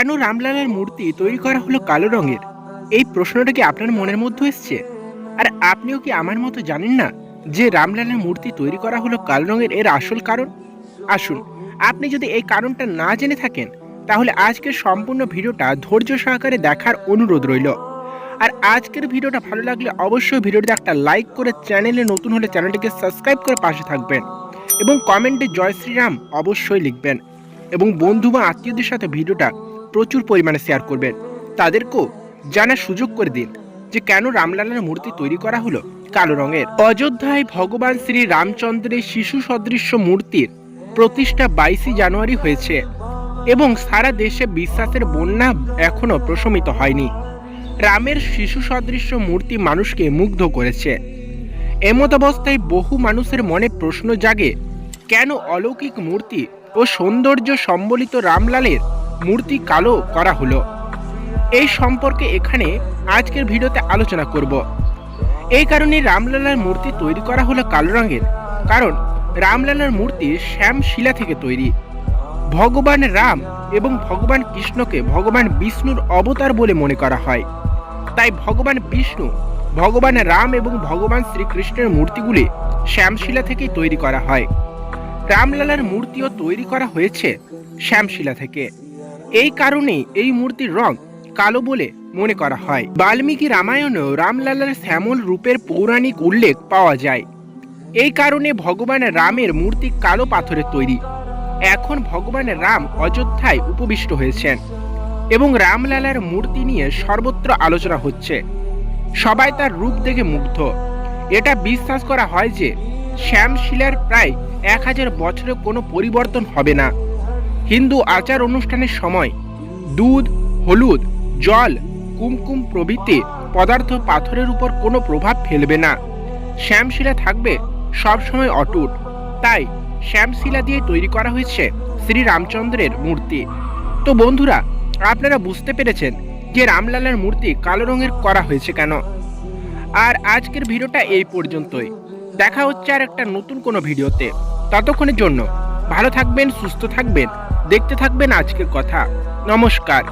কেন রামলালের মূর্তি তৈরি করা হলো কালো রঙের? এই প্রশ্নটা কি আপনার মনের মধ্যে এসছে? আর আপনিও কি আমার মতো জানেন না যে রামলালের মূর্তি তৈরি করা হলো কালো রঙের এর আসল কারণ? আসুন, আপনি যদি এই কারণটা না জেনে থাকেন, তাহলে আজকের সম্পূর্ণ ভিডিওটা ধৈর্য সহকারে দেখার অনুরোধ রইল। আর আজকের ভিডিওটা ভালো লাগলে অবশ্যই ভিডিওটা একটা লাইক করে চ্যানেলে নতুন হলে চ্যানেলটিকে সাবস্ক্রাইব করে পাশে থাকবেন এবং কমেন্টে জয় শ্রীরাম অবশ্যই লিখবেন। এবং বন্ধু বা আত্মীয়দের সাথে ভিডিওটা প্রচুর পরিমাণে শেয়ার করবেন। তাদেরকেও জানার সুযোগ করে দিন যে কেন রামলালার মূর্তি তৈরি করা হলো কালো রঙের। অযোধ্যায় ভগবান শ্রী রামচন্দ্রের শিশু সদৃশ্য মূর্তির প্রতিষ্ঠা বাইশে জানুয়ারি হয়েছে এবং সারা দেশে বিশ্বাসের বন্যা এখনও প্রশমিত হয়নি। রামের শিশু সদৃশ্য মূর্তি মানুষকে মুগ্ধ করেছে। এমত অবস্থায় বহু মানুষের মনে প্রশ্ন জাগে, কেন অলৌকিক মূর্তি ও সৌন্দর্য সম্বলিত রামলালের মূর্তি কালো করা হলো। এই সম্পর্কে এখানে আজকের ভিডিওতে আলোচনা করব। এই কারণে রামলালার মূর্তি তৈরি করা হলো কালো রঙের, কারণ রামলালার মূর্তি শ্যাম শিলা থেকে তৈরি। ভগবান রাম এবং ভগবান কৃষ্ণকে ভগবান বিষ্ণুর অবতার বলে মনে করা হয়। তাই ভগবান বিষ্ণু, ভগবান রাম এবং ভগবান শ্রীকৃষ্ণের মূর্তিগুলি শ্যামশিলা থেকেই তৈরি করা হয়। রামলালার মূর্তিও তৈরি করা হয়েছে শ্যামশিলা থেকে। এই কারণে এই মূর্তির রং কালো বলে মনে করা হয়। বাল্মীকি রামায়ণেও রামলালার শ্যামল রূপের পৌরাণিক উল্লেখ পাওয়া যায়। এই কারণে ভগবান রামের মূর্তি কালো পাথরের তৈরি। এখন ভগবান রাম অযোধ্যায় উপবিষ্ট হয়েছেন এবং রামলালার মূর্তি নিয়ে সর্বত্র আলোচনা হচ্ছে। সবাই তার রূপ দেখে মুগ্ধ। এটা বিশ্বাস করা হয় যে শ্যামশিলার প্রায় এক হাজার বছরে কোনো পরিবর্তন হবে না। হিন্দু আচার অনুষ্ঠানের সময় দুধ, হলুদ, জল, কুমকুম প্রভৃতি পদার্থ পাথরের উপর কোনো প্রভাব ফেলবে না। শ্যামশিলা থাকবে সবসময় অটুট। তাই শ্যামশিলা দিয়ে তৈরি করা হয়েছে শ্রী রামচন্দ্রের মূর্তি। তো বন্ধুরা, আপনারা বুঝতে পেরেছেন যে রামলালার মূর্তি কালো রঙের করা হয়েছে কেন? আর আজকের ভিডিওটা এই পর্যন্তই। দেখা হচ্ছে আর একটা নতুন কোনো ভিডিওতে। ততক্ষণের জন্য ভালো থাকবেন, সুস্থ থাকবেন। দেখতে থাকবেন আজকের কথা। নমস্কার।